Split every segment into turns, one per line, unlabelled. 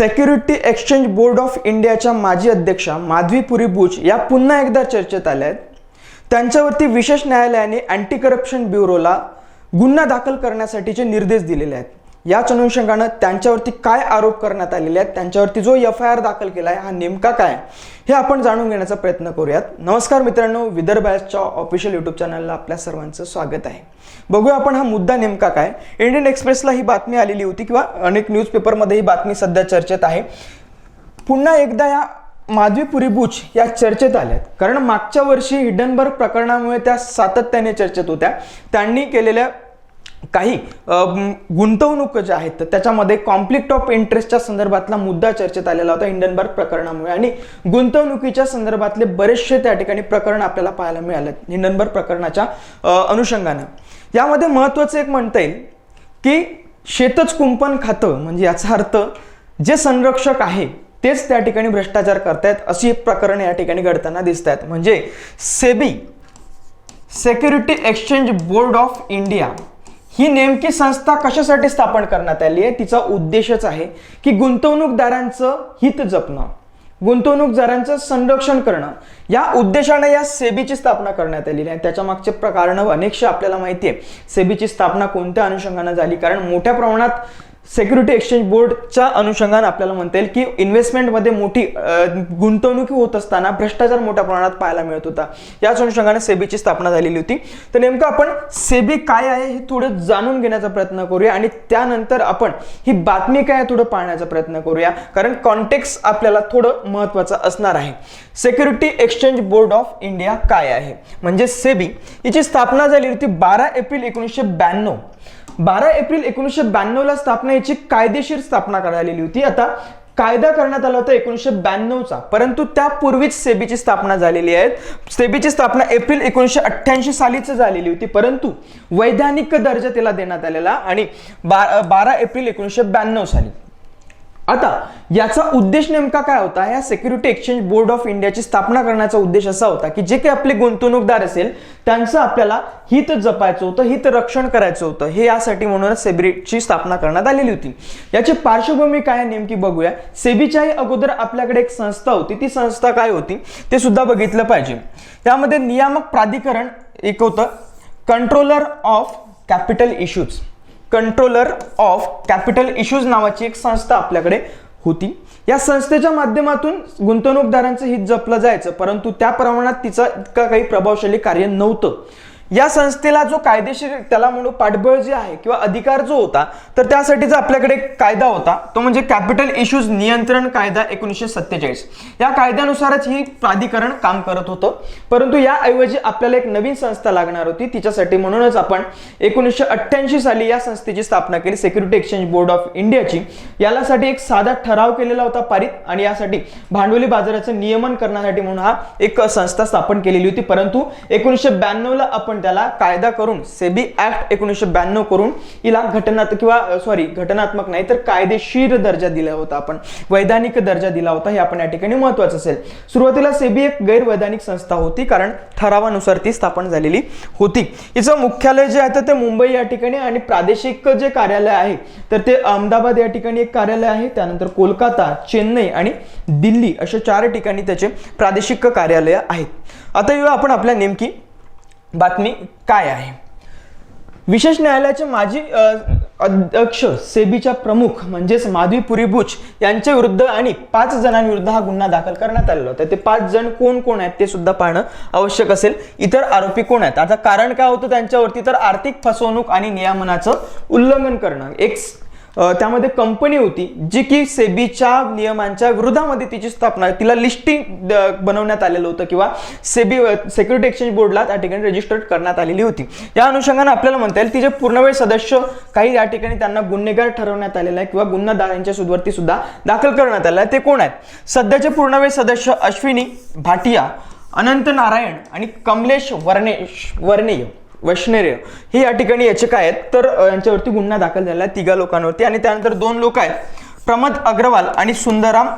Security exchange board of इंडियाच्या माजी अध्यक्षा माधवी पुरी बुच या पुन्हा एकदा चर्चेत आल्या आहेत त्यांच्यावरती विशेष न्यायालयाने अँटी करप्शन ब्युरोला गुन्हा दाखल करण्यासाठीचे निर्देश दिलेले आहेत. याच अनुषंगानं त्यांच्यावरती काय आरोप करण्यात आलेले आहेत त्यांच्यावरती जो एफ आय आर दाखल केला आहे हा नेमका काय हे आपण जाणून घेण्याचा प्रयत्न करूयात. नमस्कार मित्रांनो विदर्भ ऑफिशियल युट्यूब चॅनलला आपल्या सर्वांचं स्वागत आहे. बघूया आपण हा मुद्दा नेमका काय इंडियन एक्सप्रेसला ही बातमी आलेली होती किंवा अनेक न्यूजपेपरमध्ये ही बातमी सध्या चर्चेत आहे. पुन्हा एकदा या माधवी पुरी बुच या चर्चेत आल्यात कारण मागच्या वर्षी हिडनबर्ग प्रकरणामुळे त्या सातत्याने चर्चेत होत्या. त्यांनी केलेल्या काही गुंतवणूक ज्या आहेत तर त्याच्यामध्ये कॉन्फ्लिक्ट ऑफ इंटरेस्टच्या संदर्भातला मुद्दा चर्चेत आलेला होता हिंडनबर्ग प्रकरणामुळे. आणि गुंतवणुकीच्या संदर्भातले बरेचसे त्या ठिकाणी प्रकरण आपल्याला पाहायला मिळाले हिंडनबर्ग प्रकरणाच्या अनुषंगानं. यामध्ये महत्त्वाचं एक म्हणता येईल की शेतच कुंपण खातं म्हणजे याचा अर्थ जे संरक्षक आहे तेच त्या ठिकाणी भ्रष्टाचार करतायत अशी एक प्रकरण या ठिकाणी घडताना दिसत आहेत म्हणजे SEBI security exchange board of India ही नेमकी संस्था कशासाठी स्थापन करण्यात आली आहे? तिचा उद्देशच आहे की गुंतवणूकदारांचं हित जपणं. गुंतवणूकदारांचं संरक्षण करणं. या उद्देशाने या सेबीची स्थापना करण्यात आलेली आहे. त्याच्या मागचे कारण अनेकशे आपल्याला माहिती आहे. सेबीची स्थापना कोणत्या अनुषंगाने झाली? कारण मोठ्या प्रमाणात सेक्युरिटी एक्सचेंज बोर्डच्या अनुषंगाने आपल्याला म्हणता येईल की इन्व्हेस्टमेंटमध्ये मोठी गुंतवणुकी गुंतवणूक होत असताना भ्रष्टाचार मोठ्या प्रमाणात पाहायला मिळत होता. याच अनुषंगाने सेबीची स्थापना झालेली होती. तर नेमकं आपण सेबी काय आहे हे थोडं जाणून घेण्याचा प्रयत्न करूया आणि त्यानंतर आपण ही बातमी काय आहे थोडं पाहण्याचा प्रयत्न करूया. कारण कॉन्टेक्स आपल्याला थोडं महत्त्वाचं असणार आहे. Security exchange board of India काय आहे? म्हणजे सेबी याची स्थापना झाली होती बारा एप्रिल एकोणीसशे ब्याण्णव. बारा एप्रिल एकोणीसशे ब्याण्णवला स्थापना याची कायदेशीर स्थापना करण्यात आलेली होती. आता कायदा करण्यात आला होता एकोणीसशे ब्याण्णवचा. परंतु त्यापूर्वीच सेबीची स्थापना झालेली आहे. सेबीची स्थापना एप्रिल एकोणीसशे अठ्ठ्याऐंशी सालीच झालेली होती. परंतु वैधानिक दर्जा तिला देण्यात आलेला आणि बा बारा एप्रिल एकोणीसशे ब्याण्णव साली. आता याचा उद्देश नेमका काय होता? या सिक्युरिटी एक्सचेंज बोर्ड ऑफ इंडियाची स्थापना करण्याचा उद्देश असा होता की जे काही आपले गुंतवणूकदार असेल त्यांचं आपल्याला हित जपायचं होतं हित रक्षण करायचं होतं. हे यासाठी म्हणूनच सेबीची स्थापना करण्यात आलेली होती. याची पार्श्वभूमी काय नेमकी बघूया. सेबीच्याही अगोदर आपल्याकडे एक संस्था होती. ती संस्था काय होती? ते सुद्धा बघितलं पाहिजे. त्यामध्ये नियामक प्राधिकरण एक होतं. Controller of capital issues controller of capital issues नावाची एक संस्था आपल्याकडे होती. या संस्थेच्या माध्यमातून गुंतवणूकदारांचं हित जपलं जायचं परंतु त्या प्रमाणात तिचं इतकं काही प्रभावशाली कार्य नव्हतं. या संस्थेला जो कायदेशीर त्याला म्हणू पाठबळ जे आहे किंवा अधिकार जो होता तर त्यासाठीचा आपल्याकडे एक कायदा होता. तो म्हणजे कॅपिटल इश्यूज नियंत्रण कायदा एकोणीसशे सत्तेचाळीस. या कायद्यानुसारच ही प्राधिकरण काम करत होतं. परंतु याऐवजी आपल्याला एक नवीन संस्था लागणार होती. तिच्यासाठी म्हणूनच आपण एकोणीसशे अठ्ठ्याऐंशी साली या संस्थेची स्थापना केली. सेक्युरिटी एक्सचेंज बोर्ड ऑफ इंडियाची यालासाठी एक साधा ठराव केलेला होता पारित आणि यासाठी भांडवली बाजाराचं नियमन करण्यासाठी म्हणून हा एक संस्था स्थापन केलेली होती. परंतु एकोणीसशे ब्याण्णवला आपण त्याला कायदा करून सेबी ऍक्ट एकोणीसशे ब्याण्णव करून हिला घटनात किंवा सॉरी घटनात्मक नाही तर कायदेशीर दर्जा दिला होता आपण. वैधानिक दर्जा दिला होता हे आपण या ठिकाणी महत्वाचं असेल. सुरुवातीला सेबी एक गैरवैधानिक संस्था होती कारण ठरावानुसार ती स्थापन झालेली होती. हिचं मुख्यालय जे आहे ते मुंबई या ठिकाणी आणि प्रादेशिक जे कार्यालय आहे तर ते अहमदाबाद या ठिकाणी एक कार्यालय आहे. त्यानंतर कोलकाता चेन्नई आणि दिल्ली अशा चार ठिकाणी त्याचे प्रादेशिक कार्यालय आहेत. आता येऊया आपण आपल्या नेमकी बातमी काय आहे? विशेष न्यायालयाचे माजी अध्यक्ष सेबीच्या प्रमुख म्हणजेच माधवी पुरी यांच्या विरुद्ध आणि पाच जणांविरुद्ध हा गुन्हा दाखल करण्यात आलेला होता. ते पाच जण कोण कोण आहेत ते सुद्धा पाहणं आवश्यक असेल. इतर आरोपी कोण आहेत? आता कारण काय होतं त्यांच्यावरती? तर आर्थिक फसवणूक आणि नियमनाचं उल्लंघन करणं. एक त्यामध्ये कंपनी होती जी की सेबीच्या नियमांच्या विरोधामध्ये तिची स्थापना तिला लिस्टिंग बनवण्यात आलेलं होतं किंवा सेबी सेक्युरिटी एक्सचेंज बोर्डला त्या ठिकाणी रजिस्टर्ड करण्यात आलेली होती. या अनुषंगाने आपल्याला म्हणता येईल तिचे पूर्णवेळ सदस्य काही या ठिकाणी त्यांना गुन्हेगार ठरवण्यात आलेला आहे किंवा गुन्हादारांच्या सुदवरती सुद्धा दाखल करण्यात आलेला आहे ते कोण आहेत? सध्याचे पूर्णवेळ सदस्य अश्विनी भाटिया अनंत नारायण आणि कमलेश वर्णेश वर्णेय. वैष्णेय. हे या ठिकाणी याचे काय आहेत. तर यांच्यावरती गुन्हा दाखल झाला आहे तिघा लोकांवरती. आणि त्यानंतर दोन लोक आहेत. प्रमद अग्रवाल आणि सुंदरराम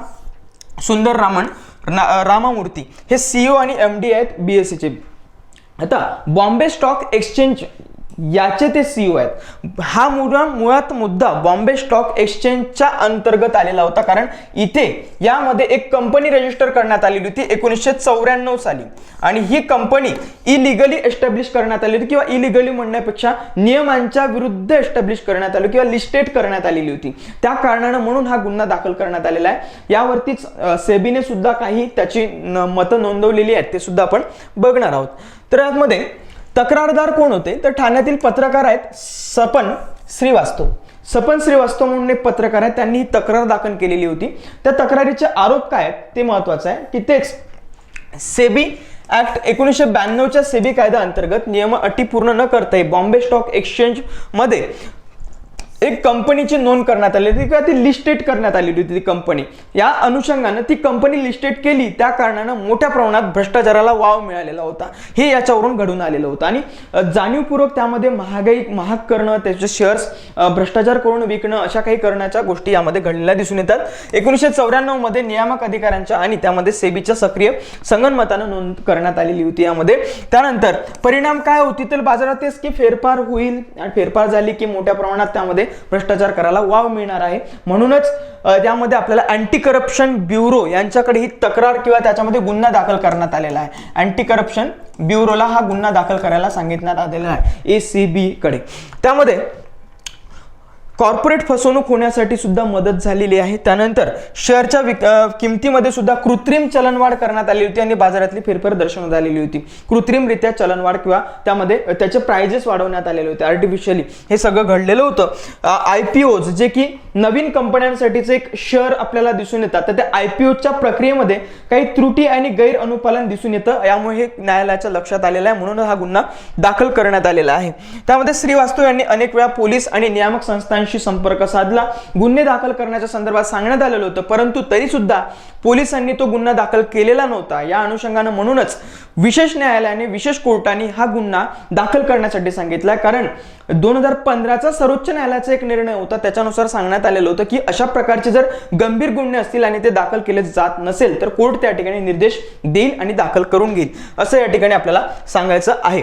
सुंदर रामन रामामूर्ती. हे सीईओ आणि एम डी आहेत बी एस सीचे आता बॉम्बे स्टॉक एक्सचेंज याचे ते सीईओ आहेत. हा मुळा मुळात मुद्दा बॉम्बे स्टॉक एक्सचेंजच्या अंतर्गत आलेला होता. कारण इथे यामध्ये एक कंपनी रजिस्टर करण्यात आलेली होती एकोणीसशे चौऱ्याण्णव साली. आणि ही कंपनी इलिगली एस्टॅब्लिश करण्यात आली होती किंवा इलिगली म्हणण्यापेक्षा नियमांच्या विरुद्ध एस्टॅब्लिश करण्यात आली किंवा लिस्टेड करण्यात आलेली होती. त्या कारणानं म्हणून हा गुन्हा दाखल करण्यात आलेला आहे. यावरतीच सेबीने सुद्धा काही त्याची मतं नोंदवलेली आहेत ते सुद्धा आपण बघणार आहोत. तर यामध्ये तक्रारदार कोण होते? तर ठाण्यातील पत्रकार आहेत सपन श्रीवास्तव. सपन श्रीवास्तव म्हणून एक पत्रकार आहेत त्यांनी ही तक्रार दाखल केलेली होती. त्या तक्रारीचे आरोप काय आहेत ते महत्वाचं आहे की तेच सेबी ऍक्ट एकोणीसशे ब्याण्णवच्या सेबी कायदा अंतर्गत नियम अटी पूर्ण न करता बॉम्बे स्टॉक एक्सचेंजमध्ये एक कंपनीची नोंद करण्यात आली होती किंवा ती लिस्टेड करण्यात आलेली होती ती कंपनी या अनुषंगानं ती कंपनी लिस्टेड केली. त्या कारणानं मोठ्या प्रमाणात भ्रष्टाचाराला वाव मिळालेला होता. हे याच्यावरून घडून आलेलं होतं. आणि जाणीवपूर्वक त्यामध्ये महागाई महाग करणं त्याचे शेअर्स भ्रष्टाचार करून विकणं अशा काही करण्याच्या गोष्टी यामध्ये घडलेल्या दिसून येतात. एकोणीसशे चौऱ्याण्णवमध्ये नियामक अधिकाऱ्यांच्या आणि त्यामध्ये सेबीच्या सक्रिय संगनमतानं नोंद करण्यात आलेली होती यामध्ये. त्यानंतर परिणाम काय होती तर बाजारात तेच की फेरफार होईल? आणि फेरफार झाली की मोठ्या प्रमाणात त्यामध्ये भ्रष्टाचार करायला वाव मिळणार आहे. म्हणूनच त्यामध्ये आपल्याला अँटी करप्शन ब्युरो यांच्याकडे ही तक्रार किंवा त्याच्यामध्ये गुन्हा दाखल करण्यात आलेला आहे. अँटी करप्शन ब्युरोला हा गुन्हा दाखल करायला सांगितण्यात आलेला आहे. ए सी बीकडे त्यामध्ये कॉर्पोरेट फसवणूक होण्यासाठी सुद्धा मदत झालेली आहे. त्यानंतर शेअरच्या विक किमतीमध्ये सुद्धा कृत्रिम चलनवाढ करण्यात आली होती आणि बाजारातली फेरफार दर्शवण्यात आलेली होती. कृत्रिमरित्या चलनवाढ किंवा त्यामध्ये त्याचे प्रायजेस वाढवण्यात आलेले होते. आर्टिफिशियली हे सगळं घडलेलं होतं. आय पी ओज जे की नवीन कंपन्यांसाठीचे एक शेअर आपल्याला दिसून येतात. तर त्या आय पी ओच्या प्रक्रियेमध्ये काही त्रुटी आणि गैर अनुपालन दिसून येतं. यामुळे हे न्यायालयाच्या लक्षात आलेलं आहे. म्हणून हा गुन्हा दाखल करण्यात आलेला आहे. त्यामध्ये श्रीवास्तव यांनी अनेक वेळा पोलीस आणि नियामक पोलिसांशी संपर्क साधला. गुन्हे दाखल करण्याच्या संदर्भात सांगण्यात आलेलं होतं परंतु तरी सुद्धा पोलिसांनी तो गुन्हा दाखल केलेला नव्हता. या अनुषंगानं म्हणूनच विशेष न्यायालयाने विशेष कोर्टाने हा गुन्हा दाखल करण्यासाठी सांगितला. कारण दोन हजार पंधराचा सर्वोच्च न्यायालयाचा एक निर्णय होता त्याच्यानुसार सांगण्यात आलेलं होतं की अशा प्रकारचे जर गंभीर गुन्हे असतील आणि ते दाखल केले जात नसेल तर कोर्ट त्या ठिकाणी निर्देश देईल आणि दाखल करून घेईल. असं या ठिकाणी आपल्याला सांगायचं आहे.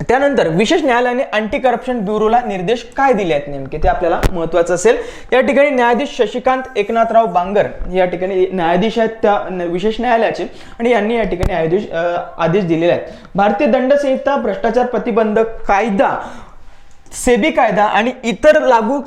त्यानंतर विशेष न्यायालयाने अँटी करप्शन ब्युरोला निर्देश काय दिले आहेत नेमके? ते आपल्याला महत्वाचं असेल. या ठिकाणी न्यायाधीश शशिकांत एकनाथराव बांगर या ठिकाणी न्यायाधीश आहेत त्या विशेष न्यायालयाचे आणि यांनी या ठिकाणी न्यायाधीश आदेश दिलेले आहेत. भारतीय दंड संहिता भ्रष्टाचार प्रतिबंधक कायदा सेबी कायदा आणि इतर लागू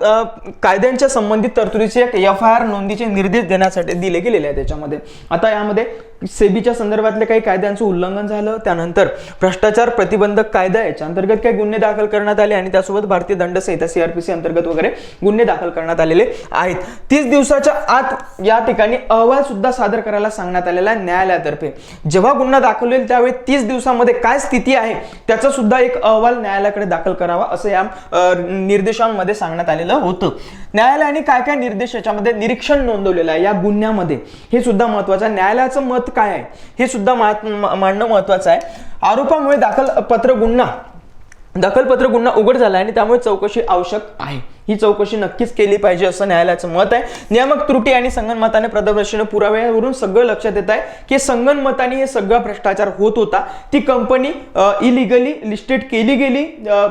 कायद्यांच्या संबंधित तरतुदीचे एक एफ आय आर नोंदीचे निर्देश देण्यासाठी दिले गेलेले आहेत त्याच्यामध्ये. आता यामध्ये सेबीच्या संदर्भातले काही कायद्यांचं उल्लंघन झालं. त्यानंतर भ्रष्टाचार प्रतिबंधक कायदा याच्या अंतर्गत काही गुन्हे दाखल करण्यात आले आणि त्यासोबत भारतीय दंड संहिता सीआरपीसी अंतर्गत वगैरे गुन्हे दाखल करण्यात आलेले आहेत. तीस दिवसाच्या आत या ठिकाणी अहवाल सुद्धा सादर करायला सांगण्यात आलेला आहे न्यायालयातर्फे. जेव्हा गुन्हा दाखल होईल त्यावेळी तीस दिवसामध्ये काय स्थिती आहे त्याचा सुद्धा एक अहवाल न्यायालयाकडे दाखल करावा असं या निर्देशांमध्ये सांगण्यात आलेलं होतं. न्यायालयाने काय काय निर्देश याच्यामध्ये निरीक्षण नोंदवलेलं आहे या गुन्ह्यामध्ये? हे सुद्धा महत्वाचं आहे. न्यायालयाचं मत काय आहे? हे सुद्धा मांडणं महत्वाचं आहे. आरोपामुळे दाखल पत्र गुन्हा दखलपत्र गुन्हा उघड झाला आणि त्यामुळे चौकशी आवश्यक आहे. ही चौकशी नक्कीच केली पाहिजे असं न्यायालयाचं मत आहे. नियामक त्रुटी आणि संगनमताने प्रदर्शन पुराव्यावरून सगळं लक्षात येत आहे की संगणमताने हे सगळा भ्रष्टाचार होत होता. ती कंपनी इलिगली लिस्टेड केली गेली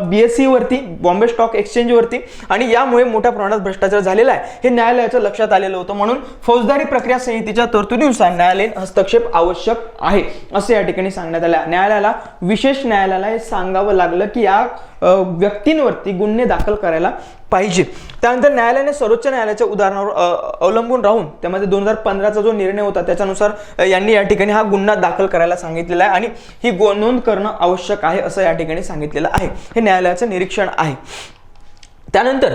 बीएससी वरती बॉम्बे स्टॉक एक्सचेंज वरती आणि यामुळे मोठ्या प्रमाणात भ्रष्टाचार झालेला आहे. हे न्यायालयाच्या लक्षात आलेलं होतं म्हणून फौजदारी प्रक्रिया संहितेच्या तरतुदीनुसार न्यायालयीन हस्तक्षेप आवश्यक आहे असं या ठिकाणी सांगण्यात आलं. न्यायालयाला विशेष न्यायालयाला हे सांगावं लागलं की या व्यक्तींवरती गुन्हे दाखल करायला पाहिजे. त्यानंतर न्यायालयाने सर्वोच्च न्यायालयाच्या उदाहरणावर अवलंबून राहून त्यामध्ये दोन हजार पंधराचा जो निर्णय होता त्याच्यानुसार यांनी या ठिकाणी हा गुन्हा दाखल करायला सांगितलेला आहे आणि ही गो- नोंद करणं आवश्यक आहे असं या ठिकाणी सांगितलेलं आहे. हे न्यायालयाचं निरीक्षण आहे. त्यानंतर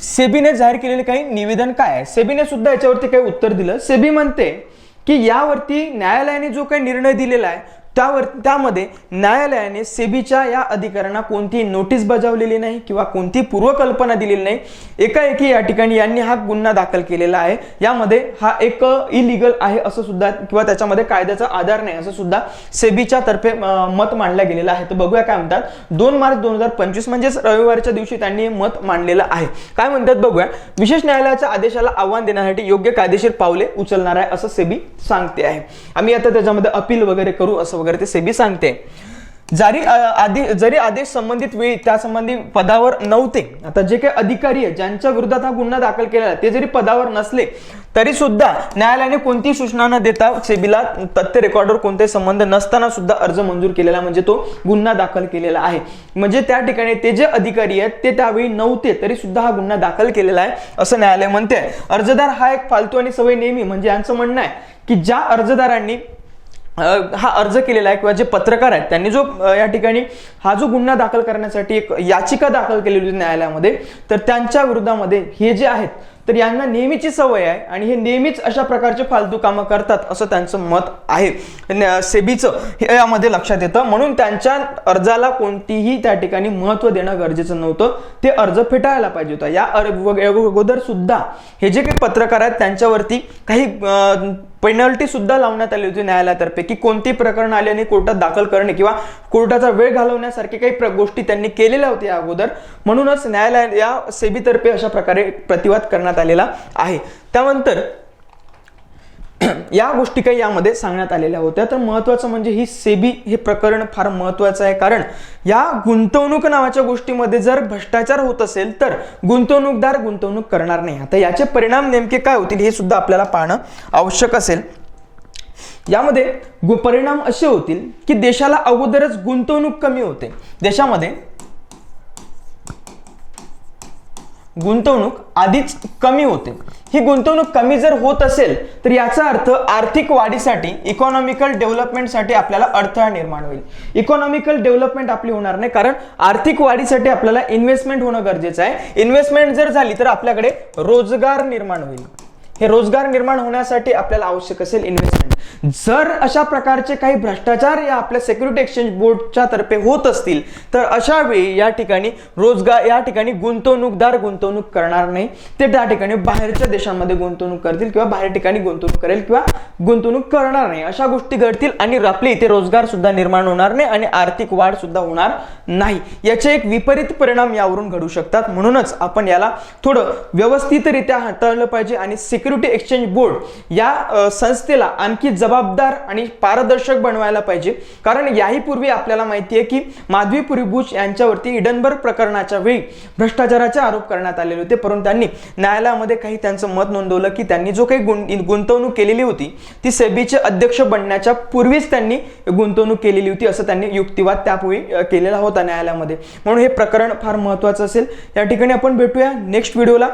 सेबीने जाहीर केलेले काही निवेदन काय आहे? सेबीने सुद्धा याच्यावरती काही उत्तर दिलं. सेबी म्हणते की यावरती न्यायालयाने जो काही निर्णय दिलेला आहे त्यावर त्यामध्ये न्यायालयाने सेबीच्या या अधिकाऱ्यांना कोणतीही नोटीस बजावलेली नाही किंवा कोणती पूर्वकल्पना दिलेली नाही. एकाएकी या ठिकाणी यांनी हा गुन्हा दाखल केलेला आहे. यामध्ये हा एक इलिगल आहे असं सुद्धा किंवा त्याच्यामध्ये कायद्याचा आधार नाही असं सुद्धा सेबीच्या तर्फे मत मांडलं गेलेलं आहे. तर बघूया काय म्हणतात. दोन मार्च दोन हजार पंचवीस म्हणजेच रविवारच्या दिवशी त्यांनी मत मांडलेलं आहे. काय म्हणतात बघूया. विशेष न्यायालयाच्या आदेशाला आव्हान देण्यासाठी योग्य कायदेशीर पावले उचलणार आहे असं सेबी सांगते आहे. आम्ही आता त्याच्यामध्ये अपील वगैरे करू असं वगैरे ते सेबी सांगते. जरी आधी जरी आदेश संबंधित वेळी त्यासंबंधी पदावर नव्हते आता जे काही अधिकारी आहे ज्यांच्या विरोधात हा गुन्हा दाखल केलेला आहे ते जरी पदावर नसले तरी सुद्धा न्यायालयाने कोणतीही सूचना न देता सेबीला तथ्य रेकॉर्डवर कोणते संबंध नसताना सुद्धा अर्ज मंजूर केलेला म्हणजे तो गुन्हा दाखल केलेला आहे. म्हणजे त्या ठिकाणी ते जे अधिकारी आहेत ते त्यावेळी नव्हते तरी सुद्धा हा गुन्हा दाखल केलेला आहे असं न्यायालय म्हणते. अर्जदार हा एक फालतू आणि सवय नेहमी म्हणजे यांचं म्हणणं आहे की ज्या अर्जदारांनी हा अर्ज केलेला आहे किंवा जे पत्रकार आहेत त्यांनी जो या ठिकाणी हा जो गुन्हा दाखल करण्यासाठी एक याचिका दाखल केलेली होती न्यायालयामध्ये तर त्यांच्या विरोधामध्ये हे जे आहेत तर यांना नेहमीची सवय आहे आणि हे नेहमीच अशा प्रकारचे फालतू कामं करतात असं त्यांचं मत आहे. सेबीचं हे यामध्ये लक्षात येतं. म्हणून त्यांच्या अर्जाला कोणतीही त्या ठिकाणी महत्त्व देणं गरजेचं नव्हतं. ते अर्ज फेटाळायला पाहिजे होता. या अगोदर सुद्धा हे जे काही पत्रकार आहेत त्यांच्यावरती काही पेनल्टी सुद्धा लावण्यात आली होती न्यायालयातर्फे की कोणती प्रकरण आल्याने कोर्टात दाखल करणे किंवा कोर्टाचा वेळ घालवण्यासारखे काही प्र- गोष्टी त्यांनी केलेल्या होत्या अगोदर. म्हणूनच न्यायालय या सेबीतर्फे अशा प्रकारे प्रतिवाद करण्यात आलेला आहे. त्यानंतर या गोष्टी काही यामध्ये सांगण्यात आलेल्या होत्या. तर महत्वाचं म्हणजे ही सेबी हे प्रकरण फार महत्वाचं आहे. कारण या गुंतवणूक नावाच्या गोष्टीमध्ये जर भ्रष्टाचार होत असेल तर गुंतवणूकदार गुंतवणूक करणार नाही. आता याचे परिणाम नेमके काय होतील हे सुद्धा आपल्याला पाहणं आवश्यक असेल. यामध्ये गु- परिणाम असे होतील की देशाला अगोदरच गुंतवणूक कमी होते. देशामध्ये गुंतवणूक आधीच कमी होते. ही गुंतवणूक कमी जर होत असेल तर याचा अर्थ आर्थिक वाढीसाठी इकॉनॉमिकल डेव्हलपमेंटसाठी आपल्याला अडथळा निर्माण होईल. इकॉनॉमिकल डेव्हलपमेंट आपली होणार नाही कारण आर्थिक वाढीसाठी आपल्याला इन्व्हेस्टमेंट होणं गरजेचं आहे. इन्व्हेस्टमेंट जर झाली तर आपल्याकडे रोजगार निर्माण होईल. हे रोजगार निर्माण होण्यासाठी आपल्याला आवश्यक असेल इन्व्हेस्टमेंट जर अशा प्रकारचे काही भ्रष्टाचार या आपल्या सेक्युरिटी एक्सचेंज बोर्डच्या तर्फे होत असतील तर अशा वेळी या ठिकाणी रोजगार या ठिकाणी गुंतवणूकदार गुंतवणूक करणार नाही. ते त्या ठिकाणी बाहेरच्या देशांमध्ये गुंतवणूक करतील किंवा बाहेर ठिकाणी गुंतवणूक करेल किंवा गुंतवणूक करणार नाही. अशा गोष्टी घडतील आणि आपले इथे रोजगार सुद्धा निर्माण होणार नाही आणि आर्थिक वाढ सुद्धा होणार नाही. याचे एक विपरीत परिणाम यावरून घडू शकतात. म्हणूनच आपण याला थोडं व्यवस्थितरित्या हाताळलं पाहिजे आणि सिक्युरिटी एक्सचेंज बोर्ड या संस्थेला आणखी जबाबदार आणि पारदर्शक बनवायला पाहिजे. कारण याही पूर्वी आपल्याला माहिती आहे की माधवी पुरी यांच्यावरती इडनबर्ग प्रकरणाच्या वेळी भ्रष्टाचाराचे आरोप करण्यात आलेले होते. परंतु त्यांनी न्यायालयामध्ये काही त्यांचं मत नोंदवलं की त्यांनी जो काही गुं- गुंतवणूक केलेली होती ती सेबीचे अध्यक्ष बनण्याच्या पूर्वीच त्यांनी गुंतवणूक केलेली होती असं त्यांनी युक्तिवाद त्यापूर्वी केलेला होता न्यायालयामध्ये. म्हणून हे प्रकरण फार महत्त्वाचं असेल. या ठिकाणी आपण भेटूया नेक्स्ट व्हिडिओला.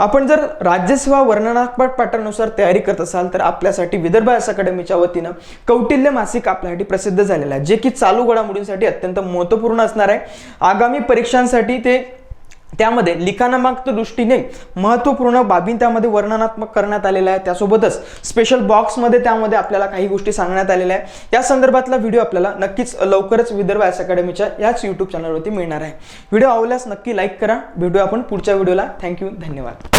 आपण जर राज्यसेवा वर्णनात्मक पॅटर्ननुसार तयारी करत असाल तर आपल्यासाठी विदर्भ एस अकॅडमीच्या वतीनं कौटिल्य मासिक आपल्यासाठी प्रसिद्ध झालेलं आहे जे की चालू घडामोडींसाठी अत्यंत महत्त्वपूर्ण असणार आहे. आगामी परीक्षांसाठी ते त्यामध्ये लिखाणामागच्या दृष्टीने महत्त्वपूर्ण बाबी त्यामध्ये वर्णनात्मक करण्यात आलेल्या आहे त्यासोबतच स्पेशल बॉक्समध्ये त्यामध्ये आपल्याला काही गोष्टी सांगण्यात आलेल्या आहे या संदर्भातला व्हिडिओ आपल्याला नक्कीच लवकरच विदर्भ एस अकॅडमीच्या याच यूट्यूब चॅनलवरती मिळणार आहे. व्हिडिओ आवडल्यास नक्की लाईक करा. भेटूया आपण पुढच्या व्हिडिओला थँक्यू धन्यवाद.